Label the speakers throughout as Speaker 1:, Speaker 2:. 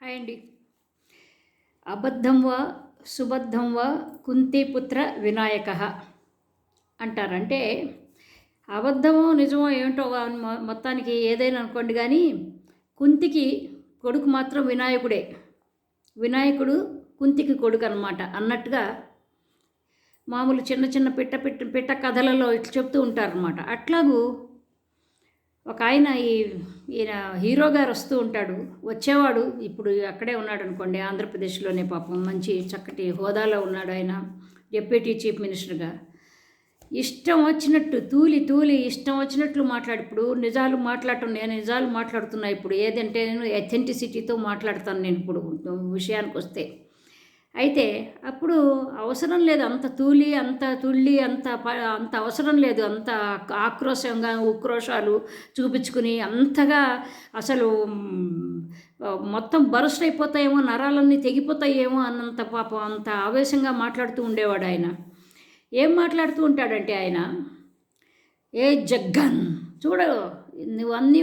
Speaker 1: Hi అండి. అబద్ధం వా సుబద్ధం వా కుంతిపుత్ర వినాయక అంటారంటే అబద్ధమో నిజమో ఏమిటో మొత్తానికి ఏదైనా అనుకోండి కానీ కుంతికి కొడుకు మాత్రం వినాయకుడే. వినాయకుడు కుంతికి కొడుకు అనమాట అన్నట్టుగా మామూలు చిన్న చిన్న పిట్ట పిట్ట పిట్ట కథలలో ఇట్లా చెప్తూ ఉంటారనమాట. అట్లాగూ ఒక ఆయన ఈ ఈయన హీరో గారు వస్తూ ఉంటాడు. వచ్చేవాడు. ఇప్పుడు అక్కడే ఉన్నాడు అనుకోండి. ఆంధ్రప్రదేశ్లోనే పాపం. మంచి చక్కటి హోదాలో ఉన్నాడు ఆయన. డిప్యూటీ చీఫ్ మినిస్టర్గా. ఇష్టం వచ్చినట్టు తూలి తూలి ఇష్టం వచ్చినట్లు మాట్లాడు. ఇప్పుడు నిజాలు మాట్లాడటం నేను నిజాలు మాట్లాడుతున్నా ఇప్పుడు ఏదంటే నేను అథెంటిసిటీతో మాట్లాడతాను నేను ఇప్పుడు విషయానికి వస్తే అయితే అప్పుడు అవసరం లేదు అంత తూలి అంత తుళ్ళి అంత ప- అంత అవసరం లేదు. అంత ఆక్రోశంగా ఉక్రోషాలు చూపించుకుని అంతగా అసలు మొత్తం బరుస్ట్ అయిపోతాయేమో నరాలన్నీ తెగిపోతాయేమో అన్నంత పాపం అంత ఆవేశంగా మాట్లాడుతూ ఉండేవాడు ఆయన. ఏం మాట్లాడుతూ ఉంటాడంటే ఆయన ఏ జగ్గన్ చూడవు ఇవన్నీ అన్నీ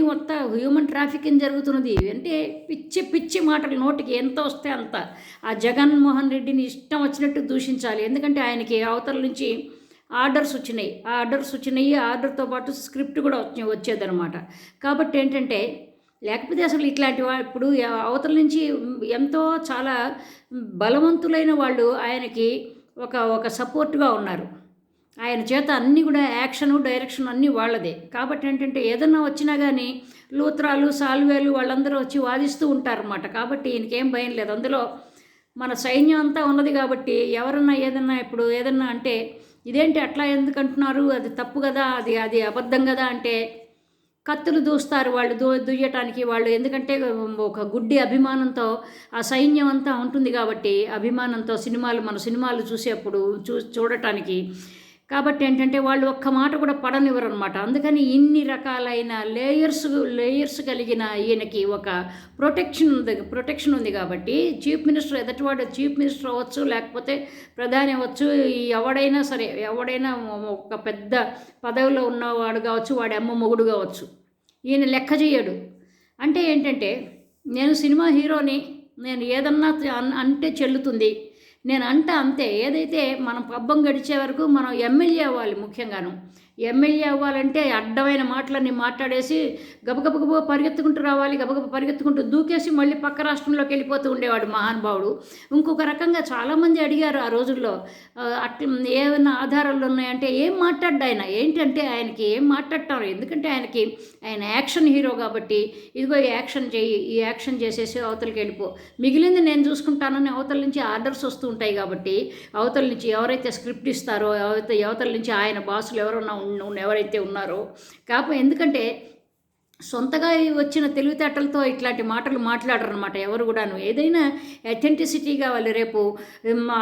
Speaker 1: హ్యూమన్ ట్రాఫికింగ్ జరుగుతున్నది. అంటే పిచ్చి పిచ్చి మాటలు నోటికి ఎంత వస్తే అంత. ఆ జగన్మోహన్ రెడ్డిని ఇష్టం వచ్చినట్టు దూషించాలి. ఎందుకంటే ఆయనకి అవతల నుంచి ఆర్డర్స్ వచ్చినాయి. ఆ ఆర్డర్స్ వచ్చినాయి. ఆ ఆర్డర్తో పాటు స్క్రిప్ట్ కూడా వచ్చే వచ్చేదనమాట కాబట్టి ఏంటంటే లేకపోతే అసలు ఇట్లాంటి వా ఇప్పుడు అవతల నుంచి ఎంతో చాలా బలవంతులైన వాళ్ళు ఆయనకి ఒక ఒక సపోర్ట్గా ఉన్నారు. ఆయన చేత అన్నీ కూడా యాక్షను డైరెక్షన్ అన్నీ వాళ్ళదే. కాబట్టి ఏంటంటే ఏదన్నా వచ్చినా కానీ లూత్రాలు సాల్వేలు వాళ్ళందరూ వచ్చి వాదిస్తూ ఉంటారన్నమాట. కాబట్టి ఈయనకేం భయం లేదు. అందులో మన సైన్యం అంతా ఉన్నది కాబట్టి ఎవరన్నా ఏదన్నా ఇప్పుడు ఏదన్నా అంటే ఇదేంటి అట్లా ఎందుకు అంటున్నారు అది తప్పు కదా? అది అది అబద్ధం కదా? అంటే కత్తులు దూస్తారు వాళ్ళు దూ దుయ్యటానికి వాళ్ళు. ఎందుకంటే ఒక గుడ్డి అభిమానంతో ఆ సైన్యం అంతా ఉంటుంది కాబట్టి అభిమానంతో సినిమాలు మన సినిమాలు చూసేప్పుడు చూ చూడటానికి కాబట్టి ఏంటంటే వాళ్ళు ఒక్క మాట కూడా పడనివ్వరు అనమాట అందుకని ఇన్ని రకాలైన లేయర్స్ లేయర్స్ కలిగిన ఈయనకి ఒక ప్రొటెక్షన్ ఉంది ప్రొటెక్షన్ ఉంది కాబట్టి చీఫ్ మినిస్టర్ ఎదటివాడు చీఫ్ మినిస్టర్ అవ్వచ్చు లేకపోతే ప్రధాని అవ్వచ్చు ఎవడైనా సరే ఎవడైనా ఒక పెద్ద పదవిలో ఉన్నవాడు కావచ్చు వాడి అమ్మ మొగుడు కావచ్చు ఈయన లెక్క చేయడు. అంటే ఏంటంటే నేను సినిమా హీరోని నేను ఏదన్నా అంటే చెల్లుతుంది నేను అంట అంతే. ఏదైతే మనం పబ్బం గడిచే వరకు మనం ఎమ్మెల్యే అవ్వాలి ముఖ్యంగాను. ఎమ్మెల్యే అవ్వాలంటే అడ్డమైన మాటలన్నీ మాట్లాడేసి గబగబగబ పరిగెత్తుకుంటూ రావాలి గబగబ పరిగెత్తుకుంటూ దూకేసి మళ్ళీ పక్క రాష్ట్రంలోకి వెళ్ళిపోతూ ఉండేవాడు మహానుభావుడు. ఇంకొక రకంగా చాలామంది అడిగారు ఆ రోజుల్లో అట్ అట్ల ఏమైనా ఆధారాలు ఉన్నాయంటే ఏం మాట్లాడ్డా ఆయన? ఏంటంటే ఆయనకి ఏం మాట్లాడటం? ఎందుకంటే ఆయనకి ఆయన యాక్షన్ హీరో కాబట్టి ఇదిగో ఈ యాక్షన్ చేయి ఈ యాక్షన్ చేసేసి అవతలకి వెళ్ళిపో. మిగిలింది నేను చూసుకుంటానని అవతల నుంచి ఆర్డర్స్ వస్తూ ఉంటాయి కాబట్టి అవతల నుంచి ఎవరైతే స్క్రిప్ట్ ఇస్తారో అవతల నుంచి ఆయన బాసులు ఎవరన్నా ఎవరైతే ఉన్నారో. కాకపోతే ఎందుకంటే సొంతగా వచ్చిన తెలివితేటలతో ఇట్లాంటి మాటలు మాట్లాడరనమాట ఎవరు కూడాను. ఏదైనా అథెంటిసిటీ కావాలి రేపు.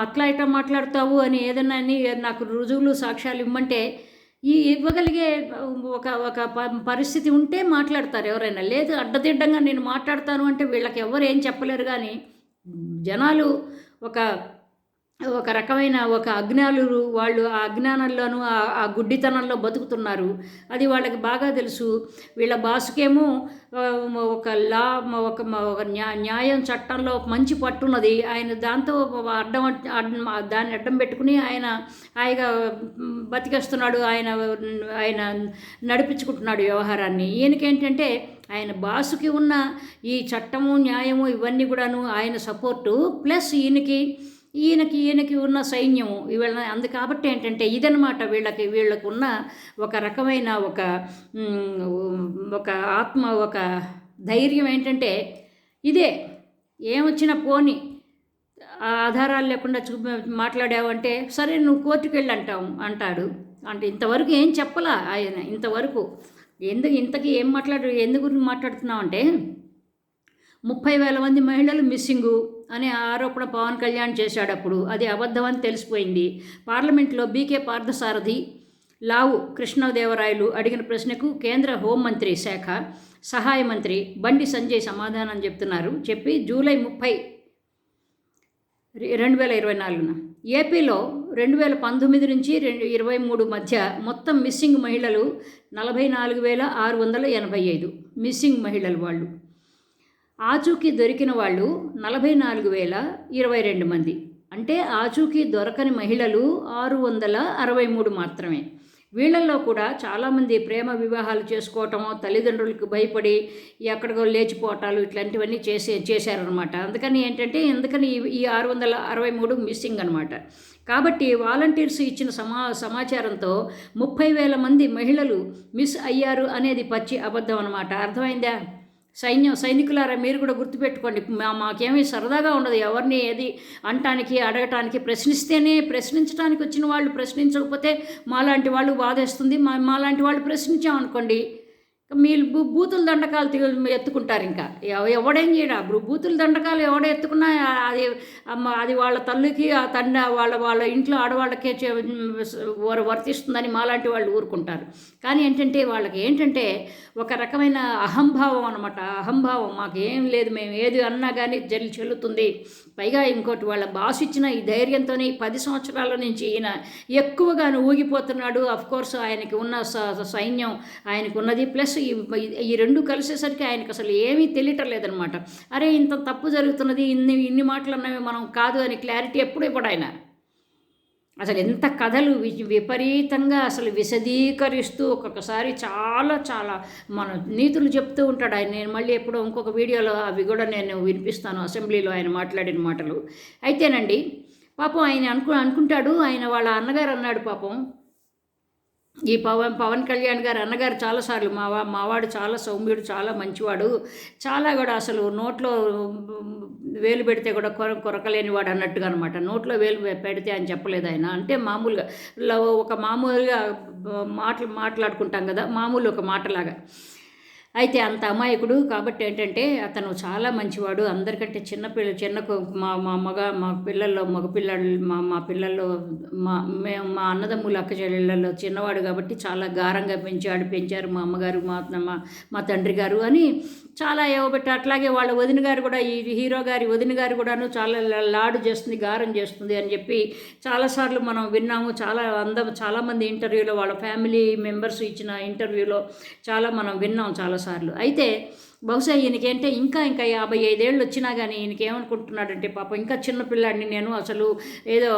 Speaker 1: అట్లా ఇట్లా మాట్లాడతావు అని ఏదైనా అని నాకు రుజువులు సాక్ష్యాలు ఇమ్మంటే ఈ ఇవ్వగలిగే ఒక ఒక ప- పరిస్థితి ఉంటే మాట్లాడతారు ఎవరైనా. లేదు అడ్డదిడ్డంగా నేను మాట్లాడతాను అంటే వీళ్ళకి ఎవరు ఏం చెప్పలేరు కానీ జనాలు ఒక ఒక రకమైన ఒక అజ్ఞాలు వాళ్ళు ఆ అజ్ఞానంలోనూ ఆ- గుడ్డితనంలో బతుకుతున్నారు. అది వాళ్ళకి బాగా తెలుసు. వీళ్ళ బాసుకేమో ఒక లా ఒక ఒక న్యాయం చట్టంలో మంచి పట్టున్నది. ఆయన దాంతో అడ్డం అడ్డం దాన్ని అడ్డం పెట్టుకుని ఆయన ఆయన బతికేస్తున్నాడు. ఆయన ఆయన నడిపించుకుంటున్నాడు వ్యవహారాన్ని. ఈయనకేంటంటే ఆయన బాసుకి ఉన్న ఈ చట్టము న్యాయము ఇవన్నీ కూడాను ఆయన సపోర్టు. ప్లస్ ఈయనకి ఈయనకి ఈయనకి ఉన్న సైన్యం వీళ్ళ అందు కాబట్టి ఏంటంటే ఇదనమాట వీళ్ళకి వీళ్ళకు ఉన్న ఒక రకమైన ఒక ఒక ఆత్మ ఒక ధైర్యం ఏంటంటే ఇదే. ఏమొచ్చినా పోని ఆ ఆధారాలు లేకుండా చూ మాట్లాడావంటే సరే నువ్వు కోర్టుకు వెళ్ళి అంటావు అంటాడు. అంటే ఇంతవరకు ఏం చెప్పలా ఆయన ఇంతవరకు. ఎందుకు ఇంతకీ ఏం మాట్లాడు ఎందుకు గురించి మాట్లాడుతున్నావు అంటే ముప్పై వేల మంది మహిళలు మిస్సింగు. అనే ఆరోపణ పవన్ కళ్యాణ్ చేశాడు అప్పుడు అది అబద్ధం అని తెలిసిపోయింది. పార్లమెంట్లో బీకే పార్థసారథి లావు కృష్ణదేవరాయలు అడిగిన ప్రశ్నకు కేంద్ర హోంమంత్రి శాఖ సహాయ మంత్రి బండి సంజయ్ సమాధానం చెప్తున్నారు. చెప్పి జూలై ముప్పై రెండు వేల ఇరవై నాలుగున. ఏపీలో రెండు వేల పంతొమ్మిది నుంచి రెండు ఇరవై మూడు మధ్య మొత్తం మిస్సింగ్ మహిళలు నలభై నాలుగు వేల ఆరు వందల ఎనభై ఐదు. మిస్సింగ్ మహిళలు వాళ్ళు. ఆచూకీ దొరికిన వాళ్ళు నలభై నాలుగు వేల ఇరవై రెండు మంది. అంటే ఆచూకీ దొరకని మహిళలు ఆరు వందల అరవై మూడు మాత్రమే. వీళ్ళల్లో కూడా చాలామంది ప్రేమ వివాహాలు చేసుకోవటమో తల్లిదండ్రులకు భయపడి ఎక్కడికో లేచిపోవటాలు ఇట్లాంటివన్నీ చేసే చేశారనమాట అందుకని ఏంటంటే ఎందుకని ఈ- ఈ ఆరు వందల అరవై మూడు మిస్సింగ్ అనమాట కాబట్టి వాలంటీర్స్ ఇచ్చిన సమా సమాచారంతో ముప్పై వేల మంది మహిళలు మిస్ అయ్యారు అనేది పచ్చి అబద్ధం అనమాట అర్థమైందా? సైన్యం సైనికులారా మీరు కూడా గుర్తుపెట్టుకోండి. మా మాకేమీ సరదాగా ఉండదు. ఎవరిని ఏది అంటానికి అడగటానికి ప్రశ్నిస్తేనే ప్రశ్నించడానికి వచ్చిన వాళ్ళు ప్రశ్నించకపోతే మాలాంటి వాళ్ళు బాధేస్తుంది. మా మాలాంటి వాళ్ళు ప్రశ్నించామనుకోండి మీరు బూతుల దండకాలు ఎత్తుకుంటారు ఇంకా. ఎవడేం చేయడా. బూ- బూతుల దండకాలు ఎవడ ఎత్తుకున్నా అది అమ్మ అది వాళ్ళ తల్లికి ఆ తండ్రి వాళ్ళ వాళ్ళ ఇంట్లో ఆడవాళ్ళకే వర్తిస్తుందని మాలాంటి వాళ్ళు ఊరుకుంటారు. కానీ ఏంటంటే వాళ్ళకి ఏంటంటే ఒక రకమైన అహంభావం అనమాట అహంభావం మాకు ఏం లేదు. మేము ఏది అన్నా కానీ జల్లి చెల్లుతుంది. పైగా ఇంకోటి వాళ్ళ బాస్ ఇచ్చిన ఈ ధైర్యంతోనే ఈ పది సంవత్సరాల నుంచి ఈయన ఎక్కువగా ఊగిపోతున్నాడు. అఫ్కోర్స్ ఆయనకి ఉన్న స- సైన్యం ఆయనకు ఉన్నది ప్లస్ ఈ ఈ రెండు కలిసేసరికి ఆయనకు అసలు ఏమీ తెలియటం లేదనమాట అరే ఇంత తప్పు జరుగుతున్నది ఇన్ని ఇన్ని మాటలు అన్నవి మనం కాదు అని క్లారిటీ ఎప్పుడు ఇవ్వడు ఆయన. అసలు ఎంత కథలు వి- విపరీతంగా అసలు విశదీకరిస్తూ ఒక్కొక్కసారి చాలా చాలా మన నీతులు చెప్తూ ఉంటాడు ఆయన. నేను మళ్ళీ ఎప్పుడో ఇంకొక వీడియోలో అవి కూడా నేను వినిపిస్తాను అసెంబ్లీలో ఆయన మాట్లాడిన మాటలు. అయితేనండి పాపం ఆయన అనుకు అనుకుంటాడు ఆయన వాళ్ళ అన్నగారు అన్నాడు పాపం. ఈ పవన్ పవన్ కళ్యాణ్ గారు అన్నగారు చాలాసార్లు మావా మావాడు చాలా సౌమ్యుడు చాలా మంచివాడు. చాలా కూడా అసలు నోట్లో వేలు పెడితే కూడా కొర కొరకలేనివాడు అన్నట్టుగా అనమాట నోట్లో వేలు పెడితే అని చెప్పలేదు ఆయన. అంటే మామూలుగా ఒక మామూలుగా మాటలు మాట్లాడుకుంటాం కదా మామూలు ఒక మాటలాగా. అయితే అంత అమాయకుడు కాబట్టి ఏంటంటే అతను చాలా మంచివాడు. అందరికంటే చిన్న పిల్ల చిన్న మా మా మగ మా పిల్లల్లో మగ పిల్లలు మా మా పిల్లల్లో మా మేము మా అన్నదమ్ములు అక్క చెల్లెళ్ళల్లో చిన్నవాడు కాబట్టి చాలా గారంగా పెంచాడు పెంచారు మా అమ్మగారు మా మా మా తండ్రి గారు అని చాలా ఇవ్వబెట్టి అట్లాగే వాళ్ళ వదిన గారు కూడా ఈ హీరో గారి వదిన గారు కూడాను చాలా లాడు చేస్తుంది గారం చేస్తుంది అని చెప్పి చాలాసార్లు మనం విన్నాము. చాలా అందం చాలామంది ఇంటర్వ్యూలో వాళ్ళ ఫ్యామిలీ మెంబర్స్ ఇచ్చిన ఇంటర్వ్యూలో చాలా మనం విన్నాం చాలా సార్లు అయితే బహుశా ఈయనకేంటే ఇంకా ఇంకా యాభై ఐదేళ్ళు వచ్చినా కానీ ఈయనకేమనుకుంటున్నాడంటే పాపం ఇంకా చిన్న పిల్లాడిని నేను అసలు ఏదో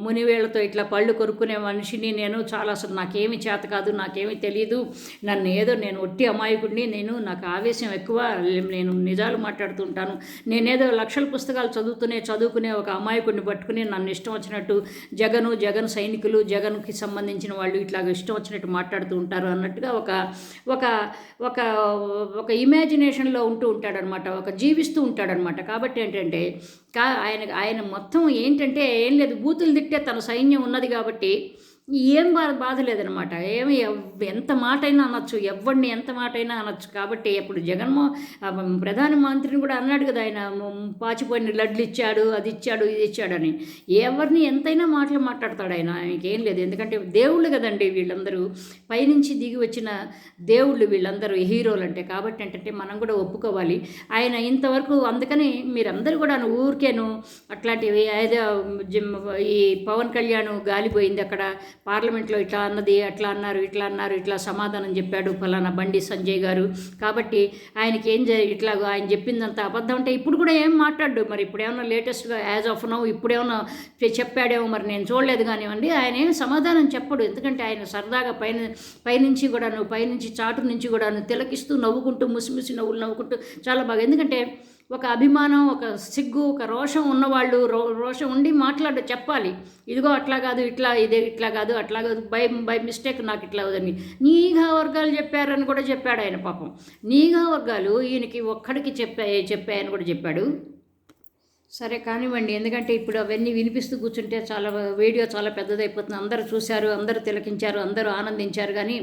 Speaker 1: మునివేళ్ళతో ఇట్లా పళ్ళు కొరుకునే మనిషిని నేను చాలా అసలు నాకేమి చేత కాదు నాకేమి తెలియదు నన్ను ఏదో నేను ఒట్టి అమాయకుడిని నేను నాకు ఆవేశం ఎక్కువ నేను నిజాలు మాట్లాడుతుంటాను. నేనేదో లక్షల పుస్తకాలు చదువుతూనే చదువుకునే ఒక అమాయకుడిని పట్టుకుని నన్ను ఇష్టం వచ్చినట్టు జగను జగన్ సైనికులు జగన్కి సంబంధించిన వాళ్ళు ఇట్లా ఇష్టం వచ్చినట్టు మాట్లాడుతూ ఉంటారు అన్నట్టుగా ఒక ఒక ఒక ఒక ఇమాజినేషన్లో ఉంటూ ఉంటాడనమాట ఒక జీవిస్తూ ఉంటాడనమాట. కాబట్టి ఏంటంటే కా ఆయన ఆయన మొత్తం ఏంటంటే ఏం లేదు బూతులు తిట్టే తన సైన్యం ఉన్నది కాబట్టి ఏం బాధ బాధ లేదనమాట. ఏమి ఎంత మాట అయినా అనొచ్చు ఎవరిని ఎంత మాట అయినా అనొచ్చు. కాబట్టి ఇప్పుడు జగన్మోహన్ ప్రధానమంత్రిని కూడా అన్నాడు కదా ఆయన పాచిపోయిన లడ్లు ఇచ్చాడు అది ఇచ్చాడు ఇది ఇచ్చాడని. ఎవరిని ఎంతైనా మాటలు మాట్లాడతాడు ఆయన. ఆయనకేం లేదు. ఎందుకంటే దేవుళ్ళు కదండి వీళ్ళందరూ. పైనుంచి దిగి వచ్చిన దేవుళ్ళు వీళ్ళందరూ హీరోలు అంటే. కాబట్టి ఏంటంటే మనం కూడా ఒప్పుకోవాలి. ఆయన ఇంతవరకు అందుకని మీరందరూ కూడా ఊరికేను అట్లాంటివి ఏదో జిమ్ ఈ పవన్ కళ్యాణ్ గాలిపోయింది అక్కడ. పార్లమెంట్లో ఇట్లా అన్నది అట్లా అన్నారు ఇట్లా అన్నారు ఇట్లా సమాధానం చెప్పాడు ఫలానా బండి సంజయ్ గారు. కాబట్టి ఆయనకి ఏం జ- ఇట్లా ఆయన చెప్పిందంత అబద్ధం అంటే ఇప్పుడు కూడా ఏం మాట్లాడు మరి ఇప్పుడేమన్నా లేటెస్ట్గా యాజ్ ఆఫ్ నౌ ఇప్పుడేమన్నా చెప్పాడేమో మరి నేను చూడలేదు కానివ్వండి ఆయన ఏం సమాధానం చెప్పడు. ఎందుకంటే ఆయన సరదాగా పైన పైనుంచి కూడాను పైనుంచి చాటు నుంచి కూడాను తిలకిస్తూ నవ్వుకుంటూ ముసిముసి నవ్వులు నవ్వుకుంటూ చాలా బాగా ఎందుకంటే ఒక అభిమానం ఒక సిగ్గు ఒక రోషం ఉన్నవాళ్ళు రో రోషం ఉండి మాట్లాడ చెప్పాలి. ఇదిగో అట్లా కాదు ఇట్లా ఇదే ఇట్లా కాదు అట్లా కాదు బై బై మిస్టేక్ నాకు ఇట్లా అవుదని. నీఘా వర్గాలు చెప్పారని కూడా చెప్పాడు ఆయన పాపం. నీఘా వర్గాలు ఈయనకి ఒక్కడికి చెప్పాయి చెప్పాయని కూడా చెప్పాడు. సరే కానివ్వండి. ఎందుకంటే ఇప్పుడు అవన్నీ వినిపిస్తూ కూర్చుంటే చాలా వీడియో చాలా పెద్దదైపోతుంది. అందరూ చూశారు అందరూ తిలకించారు అందరూ ఆనందించారు. కానీ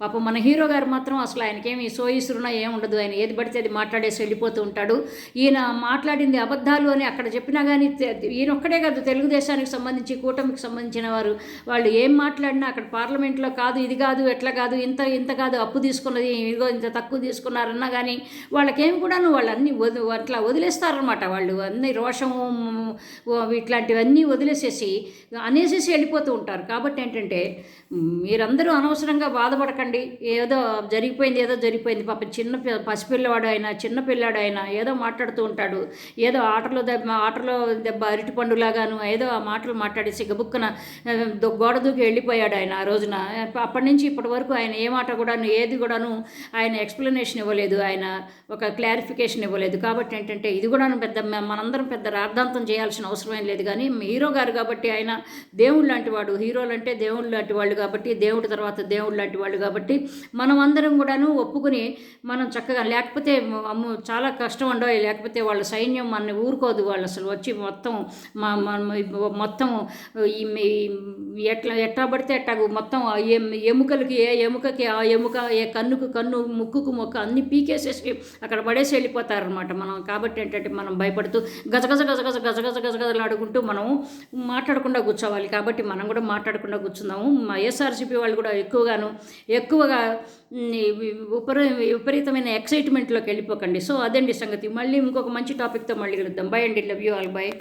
Speaker 1: పాపం మన హీరో గారు మాత్రం అసలు ఆయనకేమి సోయిసురున ఏం ఉండదు. ఆయన ఏది పడితే అది మాట్లాడేసి వెళ్ళిపోతూ ఉంటాడు. ఈయన మాట్లాడింది అబద్ధాలు అని అక్కడ చెప్పినా కానీ ఈయన ఒక్కడే కాదు తెలుగుదేశానికి సంబంధించి కూటమికి సంబంధించిన వారు. వాళ్ళు ఏం మాట్లాడినా అక్కడ పార్లమెంట్లో కాదు ఇది కాదు ఎట్లా కాదు ఇంత ఇంత కాదు అప్పు తీసుకున్నది ఇదిగో ఇంత తక్కువ తీసుకున్నారన్నా కానీ వాళ్ళకేం కూడాను వాళ్ళు అన్ని వది అట్లా వదిలేస్తారనమాట వాళ్ళు. అన్ని రోడ్ రోషము ఇట్లాంటివన్నీ వదిలేసేసి అనేసేసి వెళ్ళిపోతూ ఉంటారు. కాబట్టి ఏంటంటే మీరందరూ అనవసరంగా బాధపడకండి. ఏదో జరిగిపోయింది ఏదో జరిగిపోయింది. పాప చిన్న పసిపిల్లవాడు అయినా చిన్న పిల్లాడు అయినా ఏదో మాట్లాడుతూ ఉంటాడు. ఏదో ఆటలో దెబ్బ ఆటలో దెబ్బ అరటి పండులాగాను ఏదో ఆ మాటలు మాట్లాడేసి గబుక్కన గోడ దూకి వెళ్ళిపోయాడు ఆయన ఆ రోజున. అప్పటి నుంచి ఇప్పటి వరకు ఆయన ఏ మాట కూడాను ఏది కూడాను ఆయన ఎక్స్ప్లెనేషన్ ఇవ్వలేదు. ఆయన ఒక క్లారిఫికేషన్ ఇవ్వలేదు. కాబట్టి ఏంటంటే ఇది కూడా పెద్ద మనందరం పెద్ద అర్థాంతం చేయాల్సిన అవసరం ఏం లేదు. కానీ హీరో గారు కాబట్టి ఆయన దేవుడు లాంటి వాడు. హీరోలు అంటే దేవుడు లాంటి వాళ్ళు కాబట్టి దేవుడి తర్వాత దేవుడు లాంటి వాళ్ళు కాబట్టి మనం అందరం కూడాను ఒప్పుకుని మనం చక్కగా లేకపోతే అమ్ము చాలా కష్టం ఉండవు. లేకపోతే వాళ్ళ సైన్యం మన ఊరుకోదు. వాళ్ళు అసలు వచ్చి మొత్తం మా మొత్తం ఈ ఎట్లా ఎట్లా పడితే ఎట్టాగు మొత్తం ఎముకలకి ఏ ఎముకకి ఆ ఎముక ఏ కన్నుకు కన్ను ముక్కుకు మొక్క అన్ని పీకేసేసి అక్కడ పడేసి వెళ్ళిపోతారనమాట మనం. కాబట్టి ఏంటంటే మనం భయపడుతూ గజగజ గజగజ గజగజ గజగజలు ఆడుకుంటూ మనం మాట్లాడకుండా కూర్చోవాలి. కాబట్టి మనం కూడా మాట్లాడకుండా కూర్చుందాము. ఎస్ఆర్సీపీ వాళ్ళు కూడా ఎక్కువగాను ఎక్కువగా విపరీ విపరీతమైన ఎక్సైట్మెంట్లోకి వెళ్ళిపోకండి. సో అదండి సంగతి. మళ్ళీ ఇంకొక మంచి టాపిక్తో మళ్ళీ కలుద్దాం. బై అండి. Love you all by